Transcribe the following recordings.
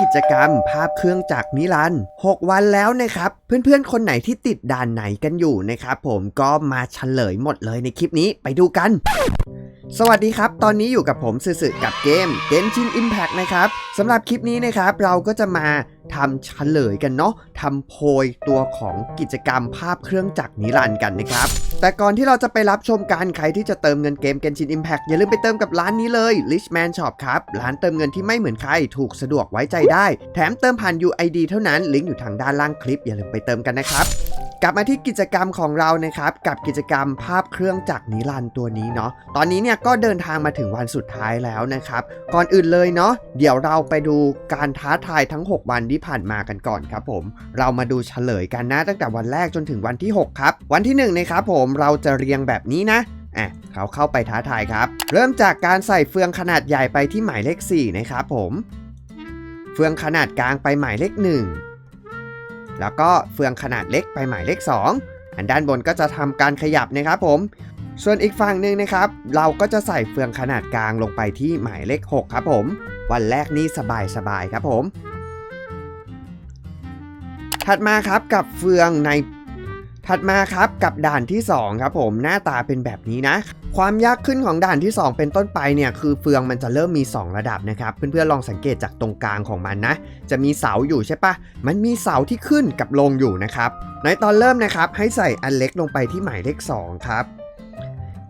กิจกรรม ภาพเครื่องจักรนิรันด์6วันแล้วนะครับ เพื่อนๆ คนไหนที่ติดด่านไหนกันอยู่นะครับผมก็มาเฉลยหมดเลยในคลิปนี้ไปดูกัน สวัสดีครับ ตอนนี้อยู่กับผมสื่อกับเกม Genshin Impact นะครับสำหรับคลิปนี้นะครับ เราก็จะมาทำเฉลยกันเนาะทำโพยตัวของกิจกรรมภาพเครื่องจักรนิรันดร์กันนะครับ แต่ก่อนที่เราจะไปรับชมกันใครที่จะเติมเงินเกม Genshin Impact อย่าลืมไปเติมกับร้านนี้เลย Richman Shop ครับ ร้านเติมเงินที่ไม่เหมือนใคร ถูกสะดวกไว้ใจได้ แถมเติมผ่าน UID เท่านั้น ลิงก์อยู่ทางด้านล่างคลิป อย่าลืมไปเติมกันนะครับ กลับมาที่กิจกรรมของเรานะครับกับกิจกรรมภาพเครื่องจักรนิรันตัวนี้เนาะตอนนี้เนี่ยก็เดินทางมาถึงวันสุดท้ายแล้วนะครับก่อนอื่นเลยเนาะเดี๋ยวเราไปดูการท้าทายทั้ง 6 วันที่ผ่านมากันก่อนครับผมเรามาดูเฉลยกันนะตั้งแต่วันแรกจนถึงวันที่ 6 ครับ วันที่1นะครับผมเราจะเรียงแบบนี้นะอะเขาเข้าไปท้าทายครับ เริ่มจากการใส่เฟืองขนาดใหญ่ไปที่หมายเลข 4 นะครับผม เฟืองขนาดกลางไปหมายเลข 1 แล้วก็เฟืองขนาดเล็กไปหมายเลข 2 อันด้านบนก็จะทำการขยับนะครับผม ส่วนอีกฝั่งหนึ่งนะครับ เราก็จะใส่เฟืองขนาดกลางลงไปที่หมายเลข 6 ครับผม วันแรกนี่สบายๆครับผม ถัดมาครับกับเฟืองในถัดมาครับกับด่านที่ 2 ครับผมหน้าตาเป็นแบบนี้นะ ความยากขึ้นของด่านที่ 2 เป็นต้นไปเนี่ยคือเฟืองมันจะเริ่มมี 2 ระดับนะครับ เพื่อนๆลองสังเกตจากตรงกลางของมันนะ จะมีเสาอยู่ใช่ปะมันมีเสาที่ขึ้นกับลงอยู่นะครับในตอนเริ่มนะครับให้ใส่อันเล็กลงไปที่หมายเลข2ครับ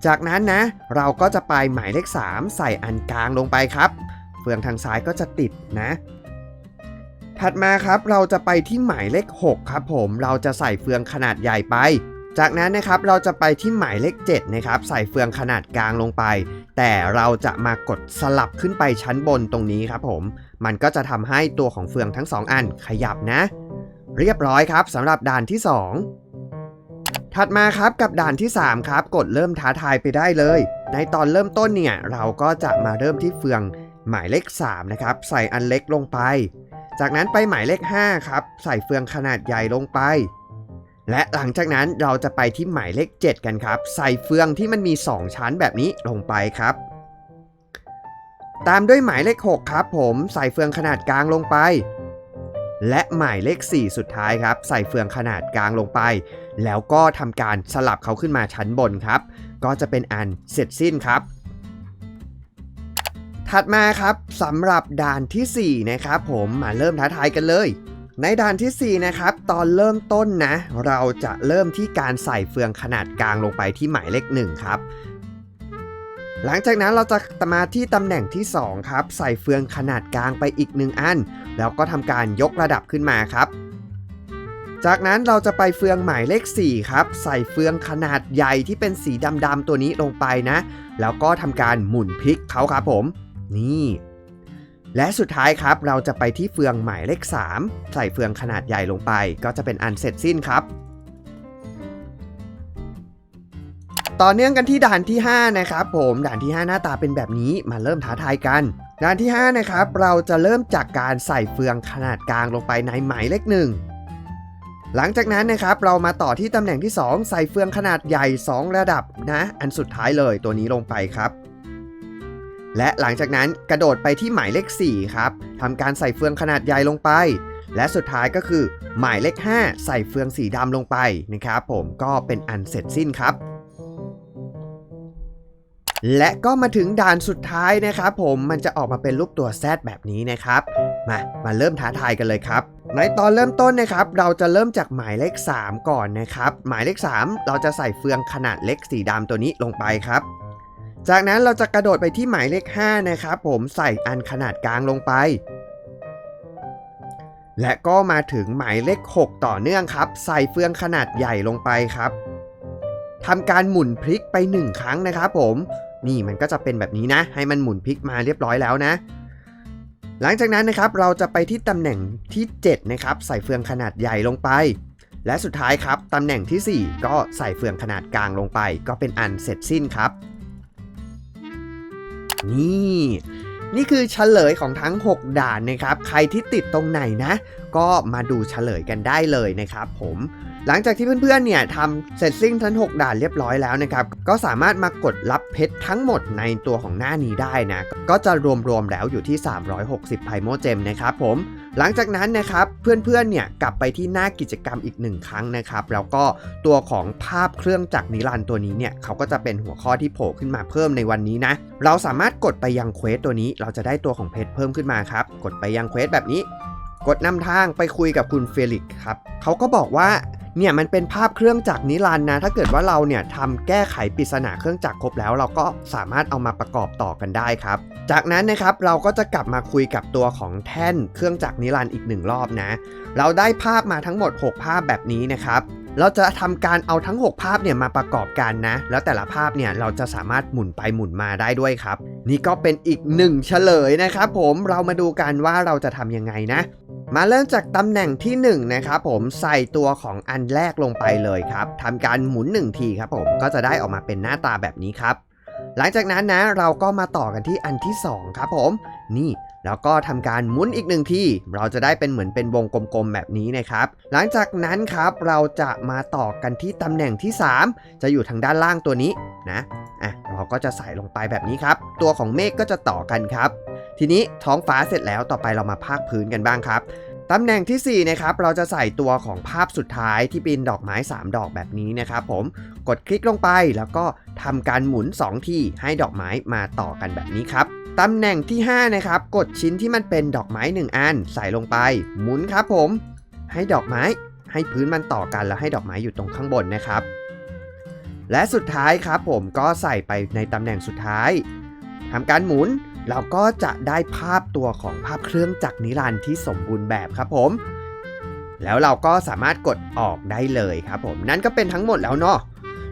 จากนั้นนะ เราก็จะไปหมายเลข 3 ใส่อันกลางลงไปครับ เฟืองทางซ้ายก็จะติดนะ ถัดมาครับเราจะไปที่หมายเลข 6 ครับผมเราจะใส่เฟืองขนาดใหญ่ไป จากนั้นนะครับเราจะไปที่หมายเลข7นะครับใส่เฟืองขนาดกลางลงไป แต่เราจะมากดสลับขึ้นไปชั้นบนตรงนี้ครับผม มันก็จะทำให้ตัวของเฟืองทั้ง 2 อันขยับนะ เรียบร้อยครับสำหรับด่านที่ 2 ถัดมาครับกับด่านที่ 3 ครับ กดเริ่มท้าทายไปได้เลย ในตอนเริ่มต้นเนี่ยเราก็จะมาเริ่มที่เฟืองหมายเลข3นะครับใส่อันเล็กลงไป จากนั้นไปหมายเลข5ครับใส่เฟืองขนาดใหญ่ลงไป และหลังจากนั้นเราจะไปที่หมายเลข 7 กันครับ ใส่เฟืองที่มันมี 2 ชั้นแบบนี้ลงไปครับ ตามด้วยหมายเลข 6 ครับ ผมใส่เฟืองขนาดกลางลงไป และหมายเลข 4 สุดท้ายครับ ใส่เฟืองขนาดกลางลงไป แล้วก็ทำการสลับเขาขึ้นมาชั้นบนครับ ก็จะเป็นอันเสร็จสิ้นครับถัดมาครับสำหรับด่านทีสี่4 นะครับผมมาเริ่มท้าทายกันเลย ในด่านทีสี่ 4 นะครับ ตอนเริ่มต้นนะ เราจะเริ่มที่การใส่เฟืองขนาดกลางลงไปที่หมายเลข1ครับ หลังจากนั้นเราจะมาที่ตำแหน่งที่ 2 ครับ ใส่เฟืองขนาดกลางไปอีก1อัน แล้วก็ทำการยกระดับขึ้นมาครับ จากนั้นเราจะไปเฟืองหมายเลข 4 ครับ ใส่เฟืองขนาดใหญ่ที่เป็นสีดำๆตัวนี้ลงไปนะ แล้วก็ทำการหมุนพลิกเขาครับผม นี่ และสุดท้ายครับ เราจะไปที่เฟืองหมายเลข 3 ใส่เฟืองขนาดใหญ่ลงไป ก็จะเป็นอันเสร็จสิ้นครับต่อเนื่องกันที่ด่านที่ 5 นะครับผมด่านที่ 5 หน้าตาเป็นแบบนี้มาเริ่มท้าทายกัน ด่านที่ 5 นะครับ เราจะเริ่มจากการใส่เฟืองขนาดกลางลงไปในหมายเลขหนึ่งหลังจากนั้นนะครับเรามาต่อที่ตำแหน่งที่ 2 ใส่เฟืองขนาดใหญ่ 2 ระดับนะ อันสุดท้ายเลยตัวนี้ลงไปครับ และหลังจากนั้นกระโดดไปที่หมายเลข 4 ครับทำการใส่เฟืองขนาดใหญ่ลงไป และสุดท้ายก็คือ หมายเลข 5 ใส่เฟืองสีดำลงไปนะครับผมก็เป็นอันเสร็จสิ้นครับและก็มาถึงด่านสุดท้ายนะครับผมมันจะออกมาเป็นรูปตัว Z แบบนี้นะครับ มามาเริ่มท้าทายกันเลยครับ ในตอนเริ่มต้นนะครับ เราจะเริ่มจากหมายเลข 3 ก่อนนะครับ หมายเลข 3 เราจะใส่เฟืองขนาดเล็กสีดำตัวนี้ลงไปครับ จากนั้นเราจะกระโดดไปที่หมายเลข 5 นะครับผมใส่อันขนาดกลางลงไป และก็มาถึงหมายเลข 6 ต่อเนื่องครับ ใส่เฟืองขนาดใหญ่ลงไปครับทำการหมุนพลิกไป 1 ครั้งนะครับผม นี่มันก็จะเป็นแบบนี้นะ ให้มันหมุนพลิกมาเรียบร้อยแล้วนะ หลังจากนั้นนะครับเราจะไปที่ตำแหน่งที่ 7 นะครับ ใส่เฟืองขนาดใหญ่ลงไป และสุดท้ายครับตำแหน่งทีสี่4 ก็ใส่เฟืองขนาดกลางลงไป ก็เป็นอันเสร็จสิ้นครับ นี่ นี่คือเฉลยของทั้ง 6 ด่านนะครับ ใครที่ติดตรงไหนนะ ก็มาดูเฉลยกันได้เลยนะครับผมหลังจากที่เพื่อนๆเนี่ยทำเสร็จสิ้นทั้ง 6 ด่านเรียบร้อยแล้วนะครับ ก็สามารถมากดรับเพชรทั้งหมดในตัวของหน้านี้ได้นะ ก็จะรวมๆแล้วอยู่ที่ 360ไพโมเจมนะครับผม หลังจากนั้นนะครับเพื่อนๆเนี่ยกลับไปที่หน้ากิจกรรมอีกหนึ่งครั้งนะครับ แล้วก็ตัวของภาพเครื่องจักรนิรันตัวนี้เนี่ยเขาก็จะเป็นหัวข้อที่โผล่ขึ้นมาเพิ่มในวันนี้นะ เราสามารถกดไปยังเควสตัวนี้ เราจะได้ตัวของเพชรเพิ่มขึ้นมาครับ กดไปยังเควสแบบนี้ กดนำทางไปคุยกับคุณเฟลิกครับเขาก็บอกว่าเนี่ยมันเป็นภาพเครื่องจักรนิรันดร์นะ ถ้าเกิดว่าเราเนี่ยทำแก้ไขปริศนาเครื่องจักรครบแล้ว เราก็สามารถเอามาประกอบต่อกันได้ครับ จากนั้นนะครับเราก็จะกลับมาคุยกับตัวของแท่นเครื่องจักรนิรันดร์อีกหนึ่งรอบนะ เราได้ภาพมาทั้งหมด 6 ภาพแบบนี้นะครับ เราจะทำการเอาทั้ง 6 ภาพเนี่ยมาประกอบกันนะ แล้วแต่ละภาพเนี่ยเราจะสามารถหมุนไปหมุนมาได้ด้วยครับ นี่ก็เป็นอีกหนึ่งเฉลยนะครับผมเรามาดูกันว่าเราจะทำยังไงนะ มาเริ่มจากตำแหน่งที่1นะครับผมใส่ตัวของอันแรกลงไปเลยครับทำการหมุน 1 ทีครับผมก็จะได้ออกมาเป็นหน้าตาแบบนี้ครับ หลังจากนั้นนะเราก็มาต่อกันที่อันที่ 2 ครับผม นี่ แล้วก็ทำการหมุนอีกหนึ่งทีเราจะได้เป็นเหมือนเป็นวงกลมๆแบบนี้นะครับ หลังจากนั้นครับเราจะมาต่อกันที่ตำแหน่งที่ 3 จะอยู่ทางด้านล่างตัวนี้นะอะเราก็จะใส่ลงไปแบบนี้ครับ ตัวของเมฆก็จะต่อกันครับ ทีนี้ท้องฟ้าเสร็จแล้วต่อไปเรามาภาคพื้นกันบ้างครับตำแหน่งทีสี่4นะครับเราจะใส่ตัวของภาพสุดท้ายที่เป็นดอกไม้ 3 ดอกแบบนี้นะครับผมกดคลิกลงไปแล้วก็ทำการหมุน 2 ทีให้ดอกไม้มาต่อกันแบบนี้ครับ ตำแหน่งที่ 5 นะครับ กดชิ้นที่มันเป็นดอกไม้ 1 อัน ใส่ลงไป หมุนครับผม ให้ดอกไม้ ให้พื้นมันต่อกันแล้วให้ดอกไม้อยู่ตรงข้างบนนะครับ และสุดท้ายครับผมก็ใส่ไปในตำแหน่งสุดท้ายทำการหมุนเราก็จะได้ภาพตัวของภาพเครื่องจักรนิรันดร์ที่สมบูรณ์แบบครับผม แล้วเราก็สามารถกดออกได้เลยครับผม นั่นก็เป็นทั้งหมดแล้วเนาะ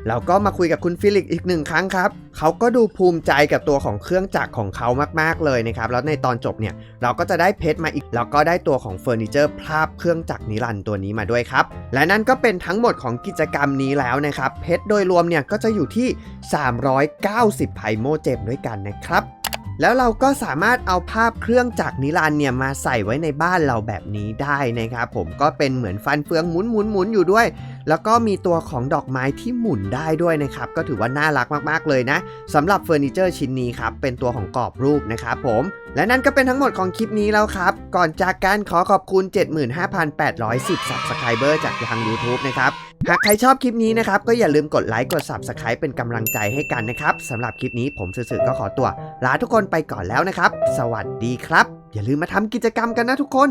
เราก็มาคุยกับคุณฟิลิกอีกหนึ่งครั้งครับ เขาก็ดูภูมิใจกับตัวของเครื่องจักรของเขามากๆเลยนะครับ แล้วในตอนจบเนี่ยเราก็จะได้เพชรมาอีก แล้วก็ได้ตัวของเฟอร์นิเจอร์ภาพเครื่องจักรนิรันตัวนี้มาด้วยครับ และนั่นก็เป็นทั้งหมดของกิจกรรมนี้แล้วนะครับ เพชรโดยรวมเนี่ยก็จะอยู่ที่ 390ไพโมเจมด้วยกันนะครับแล้วเราก็สามารถเอาภาพเครื่องจักรนิรันเนี่ยมาใส่ไว้ในบ้านเราแบบนี้ได้นะครับ ผมก็เป็นเหมือนฟันเฟืองหมุนหมุนหมุนอยู่ด้วย แล้วก็มีตัวของดอกไม้ที่หมุนได้ด้วยนะครับ ก็ถือว่าน่ารักมากๆเลยนะสำหรับเฟอร์นิเจอร์ชิ้นนี้ครับ เป็นตัวของกรอบรูปนะครับผม และนั่นก็เป็นทั้งหมดของคลิปนี้แล้วครับ ก่อนจากการขอขอบคุณ 75,810 Subscriber จากทาง YouTube นะครับ หากใครชอบคลิปนี้นะครับ ก็อย่าลืมกดไลค์กด Subscribe เป็นกำลังใจให้กันนะครับสำหรับคลิปนี้ผมสื่อๆก็ขอตัวลาทุกคนไปก่อนแล้วนะครับ สวัสดีครับ อย่าลืมมาทำกิจกรรมกันนะทุกคน